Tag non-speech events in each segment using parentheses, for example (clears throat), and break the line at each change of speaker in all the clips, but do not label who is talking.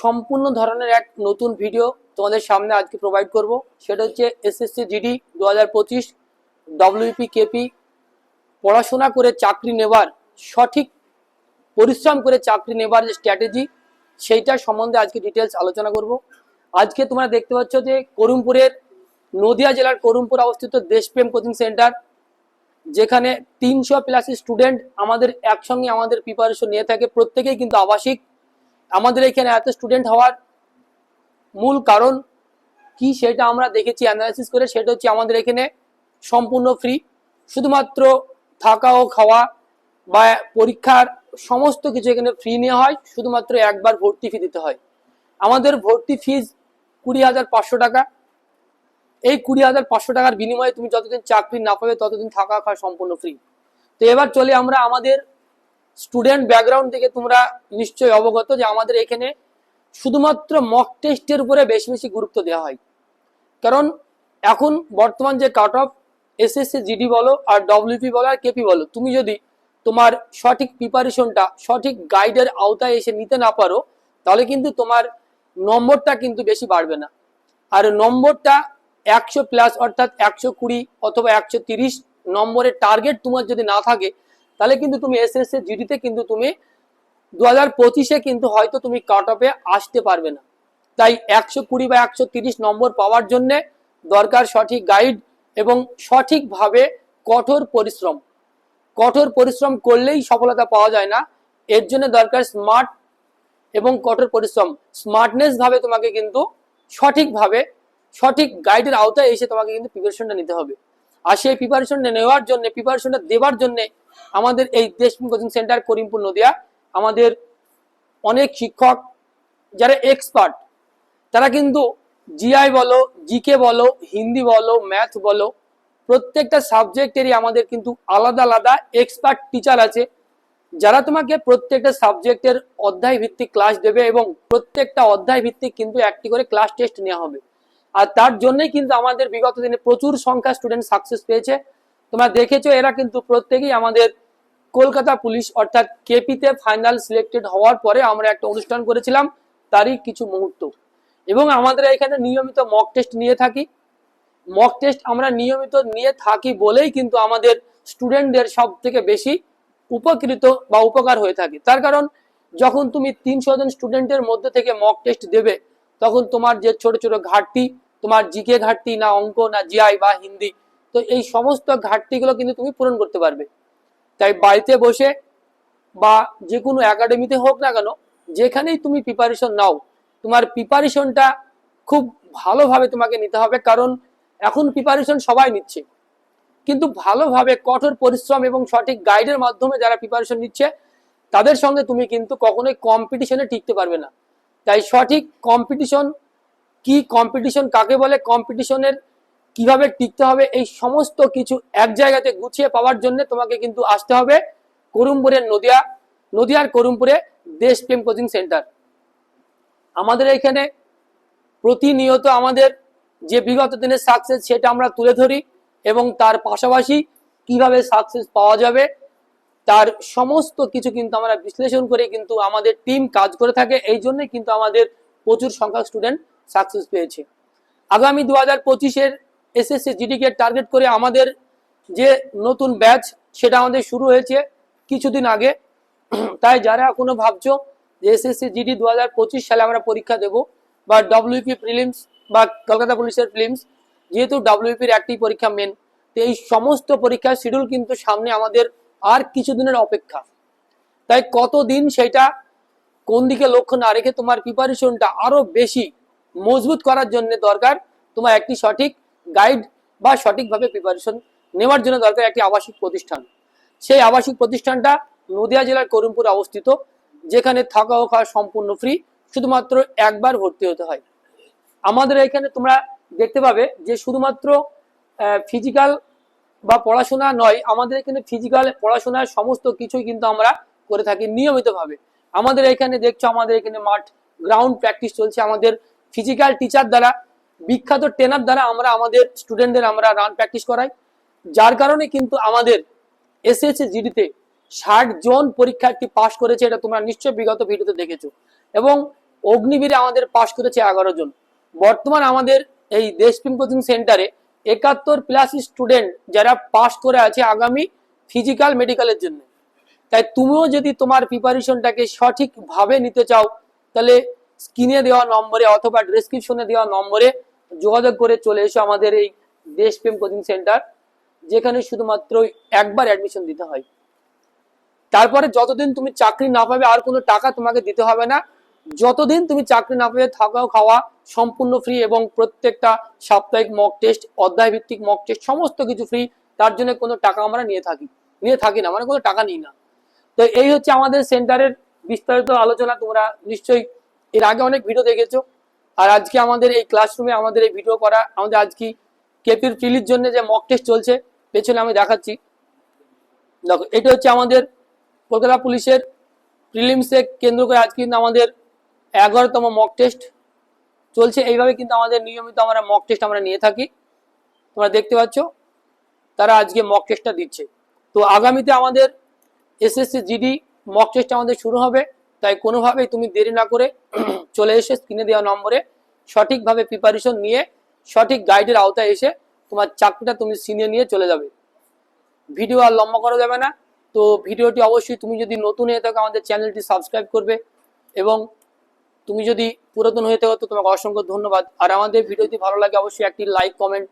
সম্পূর্ণ ধরনের এক নতুন ভিডিও তোমাদের সামনে আজকে প্রোভাইড করব। সেটা হচ্ছে এসএসসি জিডি দু হাজার পঁচিশ ডব্লিউপি কেপি পড়াশোনা করে চাকরি নেবার, সঠিক পরিশ্রম করে চাকরি নেবার যে স্ট্র্যাটেজি সেইটা সম্বন্ধে আজকে ডিটেলস আলোচনা করব। আজকে তোমরা দেখতে পাচ্ছ যে করুমপুরের, নদিয়া জেলার করুমপুর অবস্থিত দেশপ্রেম কোচিং সেন্টার যেখানে তিনশো প্লাস স্টুডেন্ট আমাদের একসঙ্গে আমাদের প্রিপারেশন নিয়ে থাকে। প্রত্যেকেই কিন্তু আবাসিক। আমাদের এখানে এত স্টুডেন্ট হওয়ার মূল কারণ কি সেটা আমরা দেখেছি অ্যানালাইসিস করে সেটা হচ্ছে আমাদের এখানে সম্পূর্ণ ফ্রি শুধুমাত্র থাকা ও খাওয়া বা পরীক্ষার সমস্ত কিছু এখানে ফ্রি নেওয়া হয়, শুধুমাত্র একবার ভর্তি ফি দিতে হয়। আমাদের ভর্তি ফিজ কুড়ি হাজার পাঁচশো টাকা। এই কুড়ি হাজার পাঁচশো টাকার বিনিময়ে তুমি যতদিন চাকরি না পাবে, ততদিন থাকা খাওয়া সম্পূর্ণ ফ্রি তো এবার চলে আমরা আমাদের স্টুডেন্ট ব্যাকগ্রাউন্ড থেকে তোমরা নিশ্চয়ই অবগত যে আমাদের এখানে শুধুমাত্র মক টেস্টের উপরে বেশি বেশি গুরুত্ব দেওয়া হয়। কারণ এখন বর্তমান যে কাট অফ এসএসসি জিডি বলো আর ডব্লিউপি বলো আর কেপি বলো, তুমি যদি তোমার সঠিক প্রিপারেশনটা সঠিক গাইডের আওতায় এসে নিতে না পারো, তাহলে কিন্তু তোমার নম্বরটা কিন্তু বেশি বাড়বে না। আর নম্বরটা একশো প্লাস অর্থাৎ একশো কুড়ি অথবা একশো তিরিশ নম্বরের টার্গেট তোমার যদি না থাকে তাহলে কিন্তু তুমি এসএসসি জিডিতে কিন্তু তুমি দু হাজার পঁচিশে কিন্তু হয়তো তুমি কাট অফে আসতে পারবে না। তাই একশো কুড়ি বা একশো তিরিশ নম্বর পাওয়ার জন্যে দরকার সঠিক গাইড এবং সঠিকভাবে কঠোর পরিশ্রম। কঠোর পরিশ্রম করলেই সফলতা পাওয়া যায় না। এর জন্য দরকার স্মার্ট এবং কঠোর পরিশ্রম। স্মার্টনেস ভাবে তোমাকে কিন্তু সঠিকভাবে সঠিক গাইডের আওতায় এসে তোমাকে কিন্তু প্রিপারেশনটা নিতে হবে। আর সেই প্রিপারেশনটা নেওয়ার জন্য প্রিপারেশনটা দেওয়ার জন্য আমাদের এই দেশপ্রেম কোচিং সেন্টার করিমপুর নদিয়া, আমাদের অনেক শিক্ষক যারা এক্সপার্ট তারা কিন্তু জিআই বলো জিকে বলো, হিন্দি বলো ম্যাথ বলো, প্রত্যেকটা সাবজেক্টেরই আমাদের কিন্তু আলাদা আলাদা এক্সপার্ট টিচার আছে। যারা তোমাকে প্রত্যেকটা সাবজেক্টের অধ্যায় ভিত্তিক ক্লাস দেবে এবং প্রত্যেকটা অধ্যায় ভিত্তিক কিন্তু একটি করে ক্লাস টেস্ট নেওয়া হবে। আর তার জন্যই কিন্তু আমাদের বিগত দিনে প্রচুর সংখ্যা স্টুডেন্ট সাকসেস পেয়েছে। তোমরা দেখেছ, এরা কিন্তু প্রত্যেকেই আমাদের কলকাতা পুলিশ, অর্থাৎ কেপিতে ফাইনাল সিলেক্টেড হওয়ার পরে আমরা একটা অনুষ্ঠান করেছিলাম, তারই কিছু মুহূর্ত। এবং আমাদের এখানে নিয়মিত মক টেস্ট নিয়ে থাকি। মক টেস্ট আমরা নিয়মিত নিয়ে থাকি বলেই কিন্তু আমাদের স্টুডেন্টদের সব থেকে বেশি উপকৃত বা উপকার হয়ে থাকে। তার কারণ, যখন তুমি তিনশো জন স্টুডেন্টের মধ্যে থেকে মক টেস্ট দেবে তখন তোমার যে ছোট ছোট ঘাটতি, তোমার জিকে ঘাটতি, না অঙ্ক, না জিআই বা হিন্দি, তো এই সমস্ত ঘাটতিগুলো কিন্তু তুমি পূরণ করতে পারবে। তাই বাড়িতে বসে বা যে কোনো একাডেমিতে হোক না কেন, যেখানেই তুমি প্রিপারেশন নাও, তোমার প্রিপারেশনটা খুব ভালোভাবে তোমাকে নিতে হবে, কারণ এখন প্রিপারেশন সবাই নিচ্ছে। কিন্তু ভালোভাবে, কঠোর পরিশ্রম এবং সঠিক গাইডের মাধ্যমে যারা প্রিপারেশন নিচ্ছে, তাদের সঙ্গে তুমি কিন্তু কখনোই কম্পিটিশনে টিকতে পারবে না। তাই সঠিক কম্পিটিশন কি কম্পিটিশন কাকে বলে কম্পিটিশনের কীভাবে টিকতে হবে, এই সমস্ত কিছু এক জায়গাতে গুছিয়ে পাওয়ার জন্য তোমাকে কিন্তু আসতে হবে করুমপুরের নদিয়া, নদিয়ার করুমপুরে দেশপ্রেম কোচিং সেন্টার আমাদের এখানে প্রতিনিয়ত আমাদের যে বিগত দিনের সাকসেস সেটা আমরা তুলে ধরি এবং তার পাশাপাশি কীভাবে সাকসেস পাওয়া যাবে তার সমস্ত কিছু কিন্তু আমরা বিশ্লেষণ করে কিন্তু আমাদের টিম কাজ করে থাকে। এই জন্যই কিন্তু আমাদের প্রচুর সংখ্যক স্টুডেন্ট সাকসেস পেয়েছে। আগামী দু হাজার পঁচিশের এসএসসি জিডিকে টার্গেট করে আমাদের যে নতুন ব্যাচ সেটা আমাদের শুরু হয়েছে কিছুদিন আগে। (clears throat) তাই যারা এখনও ভাবছ যে এসএসসি জিডি দু হাজার পঁচিশ সালে আমরা পরীক্ষা দেব বা ডব্লিউপি প্রিলিমস বা কলকাতা পুলিশের ফিল্মস যেহেতু ডব্লিউপির একটি পরীক্ষা মেন তো এই সমস্ত পরীক্ষার শিডিউল কিন্তু সামনে আমাদের আর কিছুদিনের অপেক্ষা। তাই কতদিন সেটা কোন দিকে লক্ষ্য না রেখে তোমার প্রিপারেশনটা আরও বেশি মজবুত করার জন্য দরকার, তোমার একটি সঠিক গাইড বা সঠিকভাবে প্রিপারেশন নেওয়ার জন্য দরকার একটি আবাসিক প্রতিষ্ঠান। সেই আবাসিক প্রতিষ্ঠানটা নদিয়া জেলার করিমপুরে অবস্থিত, যেখানে থাকা ও খাওয়া সম্পূর্ণ ফ্রি শুধুমাত্র একবার ভর্তি হতে হয়। আমাদের এখানে তোমরা দেখতে পাবে যে শুধুমাত্র ফিজিক্যাল বা পড়াশোনা নয়, আমাদের এখানে ফিজিক্যাল পড়াশোনার সমস্ত কিছুই কিন্তু আমরা করে থাকি নিয়মিতভাবে। আমাদের এখানে দেখছ, আমাদের এখানে মাঠ গ্রাউন্ড প্র্যাকটিস চলছে। আমাদের ফিজিক্যাল টিচার দ্বারা, বিখ্যাত ট্রেনার দ্বারা আমরা আমাদের স্টুডেন্টদের আমরা রান প্র্যাকটিস করাই। যার কারণে কিন্তু আমাদের এসএসসি জিডিতে ষাট জন পরীক্ষার্থী পাশ করেছে, এটা তোমরা নিশ্চয়ই বিগত ভিডিওতে দেখেছ। এবং অগ্নিবীরে আমাদের পাশ করেছে এগারো জন। বর্তমান আমাদের এই দেশপ্রেম কোচিং সেন্টারে একাত্তর প্লাস স্টুডেন্ট যারা পাশ করে আছে আগামী ফিজিক্যাল মেডিকেলের জন্য। তাই তুমিও যদি তোমার প্রিপারেশনটাকে সঠিকভাবে নিতে চাও, তাহলে স্ক্রিনে দেওয়া নম্বরে অথবা ডেসক্রিপশনে দেওয়া নম্বরে যোগাযোগ করে চলে এসো আমাদের এই দেশপ্রেম কোচিং সেন্টার যেখানে শুধুমাত্র একবার অ্যাডমিশন দিতে হয়। তারপরে যতদিন তুমি চাকরি না পাবে, আর কোনো টাকা তোমাকে দিতে হবে না। যতদিন তুমি চাকরি না পেয়ে থাকা খাওয়া সম্পূর্ণ ফ্রি এবং প্রত্যেকটা সাপ্তাহিক মক টেস্ট অধ্যায় ভিত্তিক মক টেস্ট সমস্ত কিছু ফ্রি তার জন্য কোনো টাকা আমরা নিয়ে থাকি নিয়ে থাকি না মানে কোনো টাকা নিই না। তো এই হচ্ছে আমাদের সেন্টারের বিস্তারিত আলোচনা, তোমরা নিশ্চয়ই এর আগে অনেক ভিডিও দেখেছ। আর আজকে আমাদের এই ক্লাসরুমে আমাদের এই ভিডিও করা, আমাদের আজকে কেপির ফিলির জন্য যে মক টেস্ট চলছে, পেছনে আমি দেখাচ্ছি। দেখো, এটা হচ্ছে আমাদের কলকাতা পুলিশের প্রিলিমসে কেন্দ্র করে আজকে কিন্তু আমাদের এগারোতম মক টেস্ট চলছে। এইভাবে কিন্তু আমাদের নিয়মিত আমরা মক টেস্ট আমরা নিয়ে থাকি। তোমরা দেখতে পাচ্ছ, তারা আজকে মক টেস্টটা দিচ্ছে। তো আগামীতে আমাদের এসএসসি জিডি মক টেস্ট আমাদের শুরু হবে। তাই কোনোভাবেই তুমি দেরি না করে (clears throat) চলে এসে স্ক্রিনে দেওয়া নম্বরে সঠিকভাবে প্রিপারেশন নিয়ে সঠিক গাইডের আওতায় এসে তোমার চাকরিটা তুমি সিনিয়ে নিয়ে চলে যাবে। ভিডিও আর লম্বা করা যাবে না। তো ভিডিওটি অবশ্যই তুমি যদি নতুন হয়ে থাকো, আমাদের চ্যানেলটি সাবস্ক্রাইব করবে এবং তুমি যদি পুরাতন হয়ে থাকো তো তোমাকে অসংখ্য ধন্যবাদ। আর আমাদের ভিডিওটি ভালো লাগে অবশ্যই একটি লাইক কমেন্ট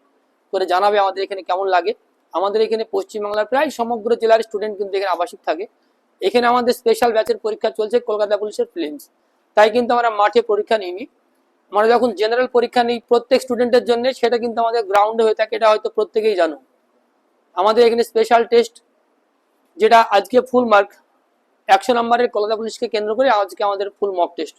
করে জানাবে আমাদের এখানে কেমন লাগে। আমাদের এখানে পশ্চিমবাংলার প্রায় সমগ্র জেলার স্টুডেন্ট কিন্তু এখানে আবাসিক থাকে। এখানে আমাদের স্পেশাল ব্যাচের পরীক্ষা চলছে কলকাতা পুলিশের ফিলিমস তাই কিন্তু আমরা মাঠে পরীক্ষা নিইনি। আমরা যখন জেনারেল পরীক্ষা নিই প্রত্যেক স্টুডেন্টের জন্য, সেটা কিন্তু আমাদের গ্রাউন্ডে হয়ে থাকে, এটা হয়তো প্রত্যেকেই জানো। আমাদের এখানে স্পেশাল টেস্ট যেটা আজকে ফুল মার্ক একশো নম্বরের কলকাতা পুলিশকে কেন্দ্র করে আজকে আমাদের ফুল মক টেস্ট